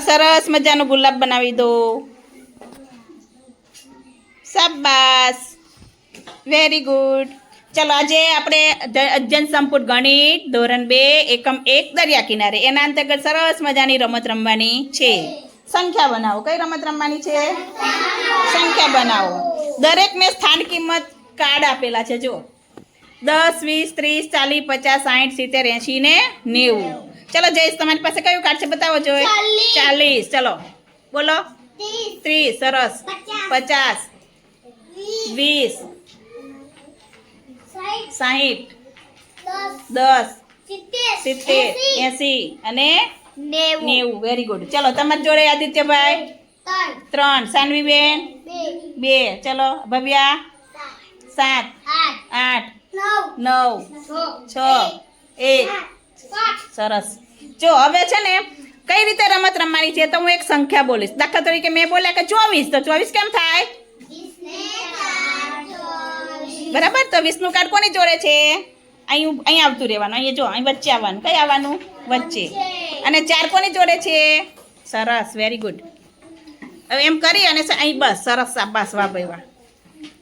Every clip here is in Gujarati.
સરસ મજાનો ગુલાબ બનાવી દો. શાબાશ. વેરી ગુડ ચલો, આજે આપણે અધ- અધ્યયન સંપુટ ગણિત, ધોરણ બે, એકમ એક, દરિયા કિનારે. એના અંતર્ગત સરસ મજાની રમત રમવાની છે. સંખ્યા બનાવો. કઈ રમત રમવાની છે? સંખ્યા બનાવો. દરેકને સ્થાન કિંમત કાર્ડ આપેલા છે જો દસ, વીસ, ત્રીસ, ચાલીસ, પચાસ સાઠ સિત્તેર, એંશી ને નેવું. ચલો જયેશ તમારી પાસે કયું કાર્ડ છે બતાવો જો ચાલીસ. ચાલો. બોલો. ત્રીસ. સરસ. પચાસ. વીસ. સાહીઠ દસ. સિત્તેર. એંસી. અને નેવું. વેરી ગુડ ચલો તમારી જોડે આદિત્યભાઈ. ત્રણ. સાનવીબેન. બે. ચલો ભવ્યા. સાત. આઠ. નવ. છ. એક. સરસ. જો, હવે છે ને, કઈ રીતે રમત રમવાની છે તો હું એક સંખ્યા બોલીશ. દાખલા તરીકે મેં બોલ્યા કે ચોવીસ. તો ચોવીસ કેમ થાય? બરાબર? તો વિષ્ણુ કાર્ડ કોની જોડે છે? અહીં અહીં આવતું રહેવાનું. અહીંયા જો, અહીં વચ્ચે આવવાનું. કઈ આવવાનું? વચ્ચે. અને ચાર કોની જોડે છે? સરસ. વેરી ગુડ હવે એમ કરી અને અહીં બસ. સરસ. બસ વાહ ભાઈ, વાહ.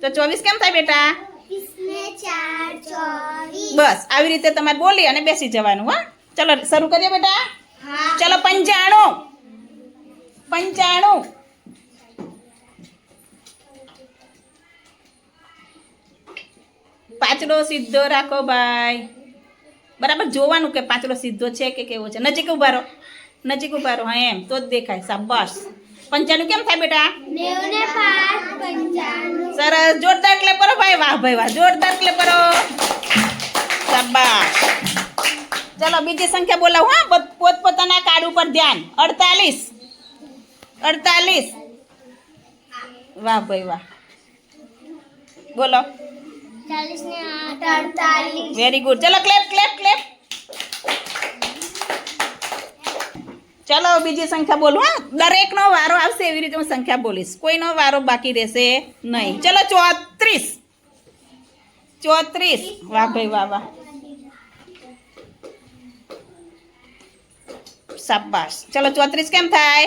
તો ચોવીસ કેમ થાય બેટા? બસ આવી રીતે તમારે બોલી અને બેસી જવાનું હા. ચલો શરૂ કરીએ બેટા. ચલો પંચાણું. પંચાણું. પાછલો સીધો રાખો ભાઈ. બરાબર જોવાનું કે પાછલો સીધો છે કે કેવો છે? નજીક ઊભા રહો. નજીક ઊભા રહો હા એમ. તો જ દેખાય. શાબાશ. પંચાણું કેમ થાય બેટા? સરસ જોરદાર એટલે પરો ભાઈ વાહ ભાઈ વાહ જોરદાર એટલે પરો શાબાશ. ચલો બીજી સંખ્યા બોલાવો હા પોતપોતાના કાર્ડ ઉપર ધ્યાન. અડતાલીસ. અડતાલીસ. વાહ ભાઈ વાહ. બોલો. વેરી ગુડ ચલો ક્લેપ ક્લેપ ક્લેપ ચલો, બીજી સંખ્યા બોલું, હા? દરેકનો વારો આવશે એવી રીતે હું સંખ્યા બોલીશ. કોઈનો વારો બાકી રહેશે નહીં. ચલો, ચોત્રીસ. ચોત્રીસ. વાહ ભાઈ, વાહ વાહ. શાબાશ. ચલો, ચોત્રીસ કેમ થાય?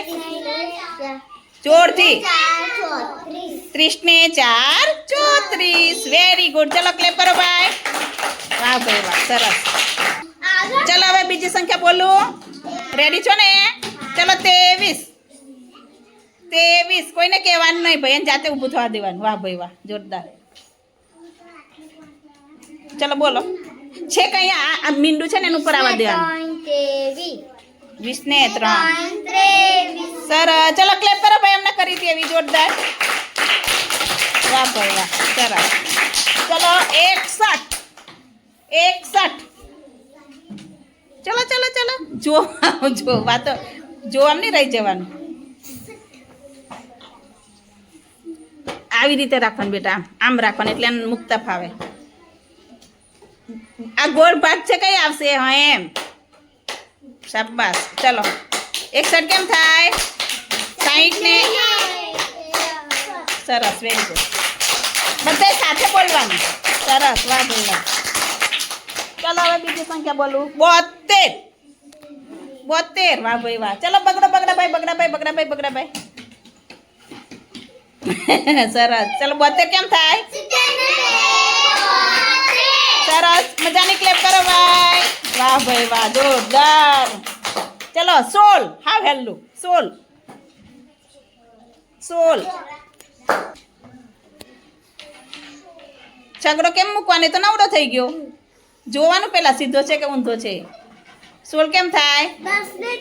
જોરથી. ત્રીસ ને ચાર, ચોત્રીસ. વેરી ગુડ ચલો ક્લેપ કરો ભાઈ. વાહ ભાઈ, વાહ, સરસ. ચલો, હવે બીજી સંખ્યા બોલું. રેડી છો ને? ચલો ત્રેવીસ. ત્રેવીસ. કોઈને કહેવાનું નહીં ભાઈ, એને જાતે ઊભું થવા દેવાનું. વાહ ભાઈ વાહ, જોરદાર. ચલો બોલો. છે કઈ આ મીંડું છે ને એનું ઉપર આવવા દેવાનું? વીસ ને ત્રણ. સરસ. ચલો ક્લેપ કરો ભાઈ એમને કરી એવી જોરદાર. વાહ ભાઈ વાહ, સરસ. ચલો, એકસઠ. એકસઠ. ચલો ચલો ચલો. જો જો વાતો જો નહીં રહી જવાનું. આવી રીતે રાખવાનું બેટા, આમ રાખવાનું, એટલે એને મુક્તા ફાવે. આ ગોળ ભાગ છે કઈ આવશે? હા, એમ. શાબાસ ચલો. એકસઠ કેમ થાય? સાઈઠ ને? સરસ વેરી ગુડ બધા સાથે બોલવાનું. સરસ, વાહ ભાઈ ચાલો, હવે બીજી સંખ્યા બોલું. બોતેર. બોતેર વાહ ભાઈ વાહ. ચલો બગડો, બગડા ભાઈ બગડા ભાઈ બગડા ભાઈ બગડા ભાઈ. સરસ. ચલો બોતેર કેમ થાય? સરસ. મજાની ક્લેપ કરો ભાઈ. વાહ ભાઈ વાહ, જોરદાર. ચલો, સોલ. હાવ હેલ્લું. સોલ. સોલ. છગડો કેમ મૂકવાનો? તો નવડો થઈ ગયો. જોવાનું પેલા સીધો છે કે ઊંધો છે? સોળ કેમ થાય? ને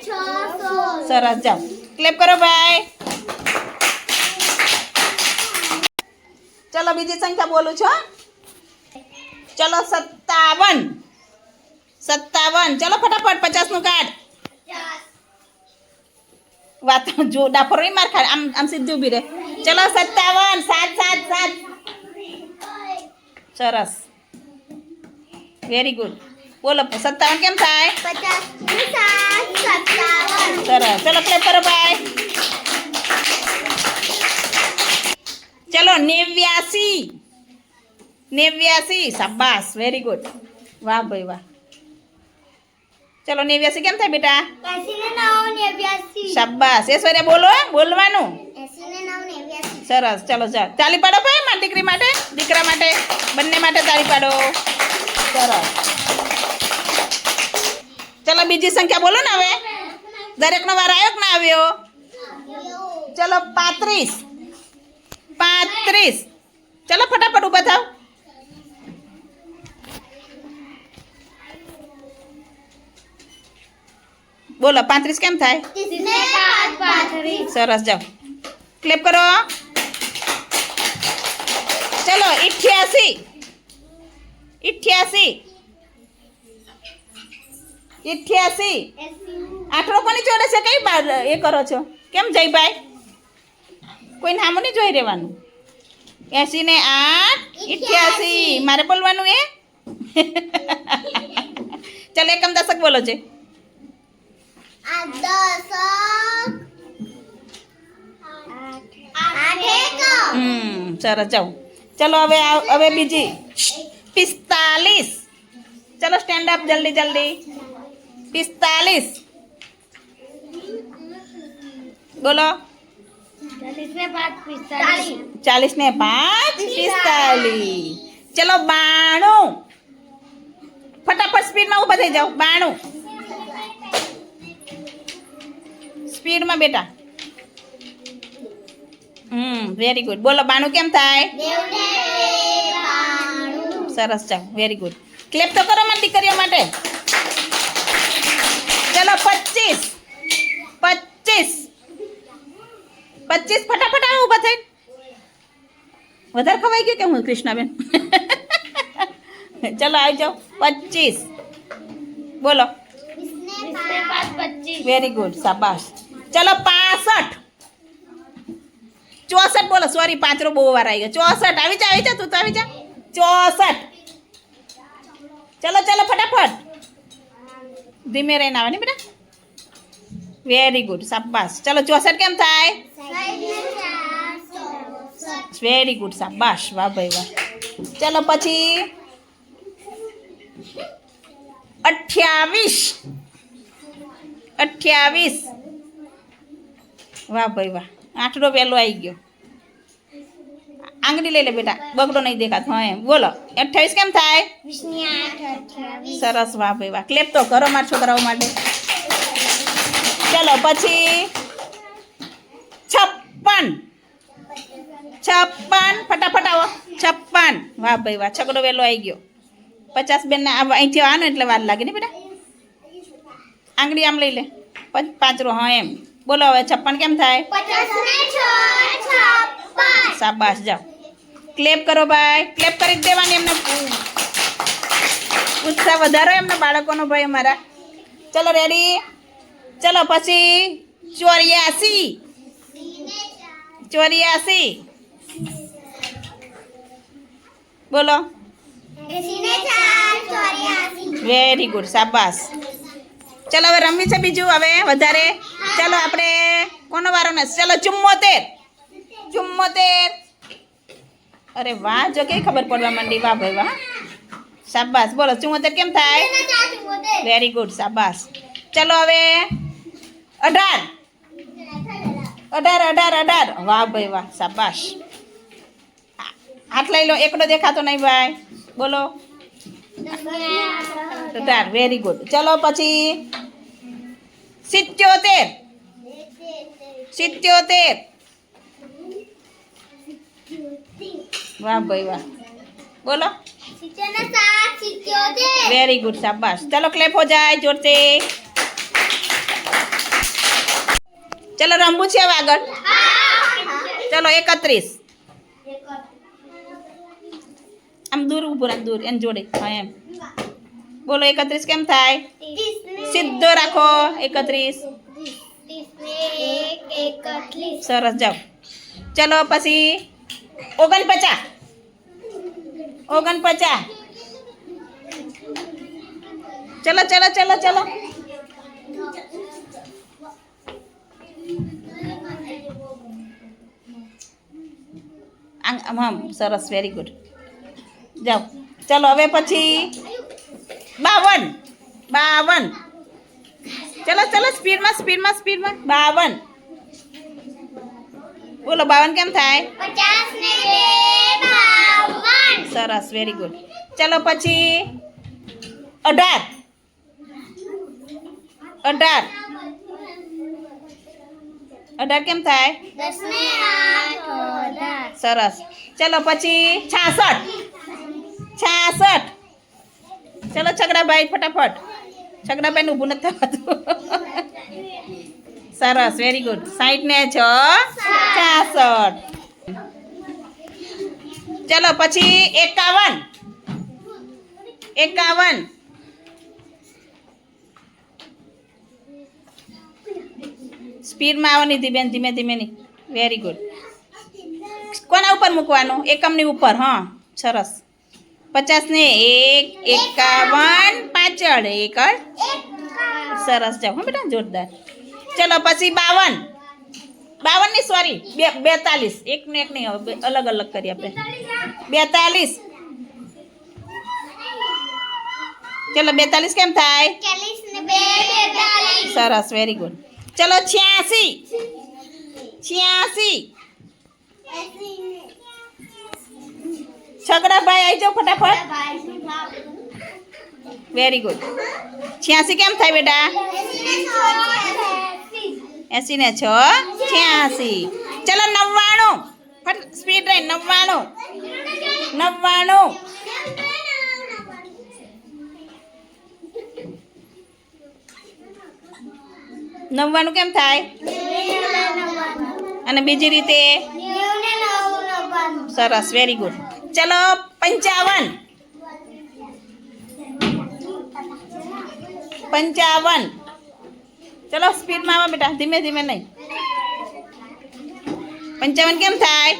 સરસ જાઓ ક્લેપ કરો ભાઈ. ચલો બીજી સંખ્યા બોલું છો ચલો સત્તાવન. સત્તાવન. ચલો ફટાફટ પચાસનું કાર્ડ વાત જો ડાફર માર ખાડ આમ આમ સીધું ઊભી રહે. ચલો સત્તાવન. સાત સાત સાત. સરસ. વેરી ગુડ બોલો સત્તાવન કેમ થાય પચાસ ને સાત સત્તાવન સરસ ચલો ક્લેપ કરો ભાઈ ચલો નેવ્યાસી નેવ્યાસી શાબાશ વેરી ગુડ વાહ ભાઈ વાહ ચલો નેવ્યાસી કેમ થાય બેટા એસી ને નવ નેવ્યાસી શાબાશ ઐશ્વર્યા બોલો બોલવાનું એસી ને નવ નેવ્યાસી સરસ ચલો ચાલ તાળી પાડો ભાઈ મારી દીકરી માટે દીકરા માટે બંને માટે તાળી પાડો સરસ ચલો બીજી સંખ્યા બોલો ને હવે દરેકનો વાર આવ્યો કે ના આવ્યો ચલો પાંત્રીસ પાંત્રીસ ચલો ફટાફટ ઊભા થાવ બોલો પાંત્રીસ કેમ થાય ને પાંચ પાંત્રીસ સરસ જાઓ ક્લેપ કરો ચલો ઇઠ્યાસી ઇઠ્યાસી ઇઠ્યાસી. આઠરો કોની જોડે છે કઈ બાર એ કરો છો? કેમ જયભાઈ? કોઈ નામ નહીં જોઈ રહેવાનું? એસી ને આઠ ઇઠ્યાસી. મારે બોલવાનું એ? ચાલો એકમ દશક બોલો છે. સરસ જાઓ. ચલો હવે હવે બીજી. પિસ્તાલીસ. ચલો સ્ટેન્ડ અપ જલ્દી જલ્દી. પિસ્તાલીસ. બોલો. ચાલીસ ને પાંચ પિસ્તાલીસ. ચલો બાણું. ફટાફટ સ્પીડમાં ઊભા થઈ જાઓ. બાણું. સ્પીડમાં બેટા. હમ વેરી ગુડ બોલો બાણું કેમ થાય? સરસ ચાલો. વેરી ગુડ ક્લેપ તો કરો મારી દીકરીઓ માટે. ચલો પચીસ પચીસ પચીસ ફટાફટ આવો ઊભા થઈ વધારે ખવાઈ ગયું કે હું કૃષ્ણાબેન ચલો આવી જાઓ પચીસ બોલો વીસ ને પાંચ પચીસ વેરી ગુડ શાબાશ ચલો પાસઠ ચોસઠ બોલો સોરી પાંચરો બહુ વાર આવી ગયો ચોસઠ આવી જા આવી જા તું તો આવી જા ચોસઠ ચલો ચલો ફટાફટ ધીમે રહીને આવે ને બેટા? વેરી ગુડ શાબાશ. ચલો, ચોસઠ કેમ થાય? વેરી ગુડ શાબાશ. વાહ ભાઈ, વાહ. ચલો, પછી અઠ્યાવીસ. અઠ્યાવીસ. વાહ ભાઈ, વાહ. આઠડો વહેલો આવી ગયો. આંગળી લઈ લે બેટા બગડો નહીં દેખાતો હા એમ. બોલો અઠ્યાવીસ કેમ થાય? સરસ વાહ ભાઈ વાહ. ક્લેપ તો કરો મારા છોકરાઓ માટે. ચલો પછી છપ્પન. છપ્પન ફટાફટ આવો. છપ્પન. વાહ ભાઈ વાહ છકડો વહેલો આવી ગયો. પચાસ બેન અહીંથી આનો એટલે વાર લાગે ને બેટા. આંગળી આમ લઈ લે. પંચ- પાંચરો હા એમ. બોલો હવે છપ્પન કેમ થાય? સાબાસ શાબાશ જાઓ. ક્લેપ કરો ભાઈ. ક્લેપ કરી જ દેવાની એમને. ઉત્સાહ વધારો એમના બાળકોનો ભાઈ અમારા. ચલો રેડી ચલો, પછી ચોર્યાસી. ચોર્યાસી. બોલો. વેરી ગુડ શાબાશ. ચલો, હવે રમવી છે બીજું, હવે વધારે. ચલો, આપણે કોનો વારો નથી ચલો, ચુમ્મોતેર. ચુમ્મોતેર. અરે વાહ જો કેવી ખબર પડવા માંડી. વાહ ભાઈ વાહ. શાબાશ. બોલો ચુંમોતેર કેમ થાય? વેરી ગુડ શાબાશ. ચલો હવે. અઢાર. અઢાર અઢાર અઢાર. વાહ ભાઈ વાહ શાબાશ. હાથ લઈ લો. એકડો દેખાતો નહીં ભાઈ. બોલો. અઢાર. વેરી ગુડ ચલો પછી. સિત્યોતેર. સિત્યોતેર. વાહ ભાઈ વાહ. બોલો. વેરી ગુડ શાબાશ. ચલો ક્લેપ હો જાય જોર से ચલો રમવું છે હવે આગળ. ચલો એકત્રીસ. આમ દૂર ઊભું રાખ દૂર એમ જોડે. હા એમ. બોલો એકત્રીસ કેમ થાય? સીધો રાખો એકત્રીસ. સરસ જાઓ. ચલો પછી. ઓગણપચાસ. ઓગણપચાસ. ચલો ચલો ચલો ચલો. આમ સરસ વેરી ગુડ જાઓ. ચલો, હવે પછી બાવન. બાવન. ચલો ચલો સ્પીડમાં સ્પીડમાં સ્પીડમાં બાવન. બોલો બાવન કેમ થાય? સરસ વેરી ગુડ ચલો પછી અઢાર. અઢાર. અઢાર કેમ થાય? સરસ. ચલો પછી છાસઠ. છાસઠ. ચલો છગડાભાઈ ફટાફટ. છગડાભાઈ ઊભું નથી થવાતું સરસ વેરી ગુડ સાઠ ને છ, છાસઠ. ચલો, પછી એકાવન. એકાવન. સ્પીડમાં આવવાની હતી બેન, ધીમે ધીમે ની. વેરી ગુડ કોના ઉપર મૂકવાનું? એકમની ઉપર, હા. સરસ. પચાસ ને એક, એકાવન, પાછળ એક સરસ. જાઓ, હા બેટા, જોરદાર. ચલો પછી બાવન. બાવનની સોરી બે, બેતાલીસ. એક ને એક નહીં, હવે અલગ અલગ કરી આપણે. બેતાલીસ. ચલો, બેતાલીસ કેમ થાય? સરસ વેરી ગુડ ચલો, છ્યાસી. છ્યાસી. છગડાભાઈ આવી જાઓ ફટાફટ. વેરી ગુડ છ્યાસી કેમ થાય બેટા? એસી ને છ, છ્યાસી. ચલો નવ્વાણું. ફટ સ્પીડ રહી, નવ્વાણું. નવ્વાણું. નવ્વાણું કેમ થાય? અને બીજી રીતે? સરસ વેરી ગુડ ચલો, પંચાવન. પંચાવન. ચલો સ્પીડમાં આવો બેટા. ધીમે ધીમે નહીં. પંચાવન કેમ થાય?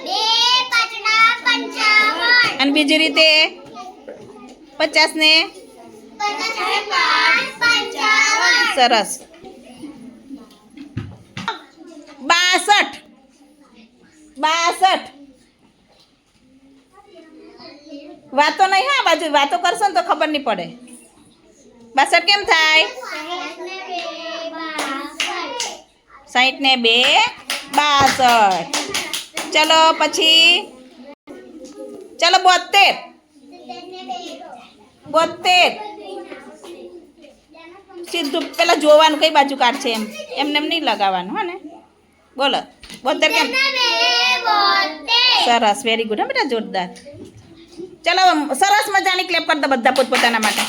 અને બીજી રીતે પચાસ ને સરસ. બાસઠ. બાસઠ. વાતો નહીં હા બાજુ વાતો કરશો ને તો ખબર નહીં પડે. બાસઠ કેમ થાય? સાહીઠ ને બે, બાસઠ. ચલો પછી, ચલો બોતેર બોતેર સીધું પેલા જોવાનું કઈ બાજુ કાઢશે એમ. એમને એમ નહીં લગાવવાનું, હા ને. બોલો બોતેર કેમ? સરસ વેરી ગુડ હા બેટા, જોરદાર. ચલો, સરસ મજાની ક્લેપ કરતા બધા પોતપોતાના માટે.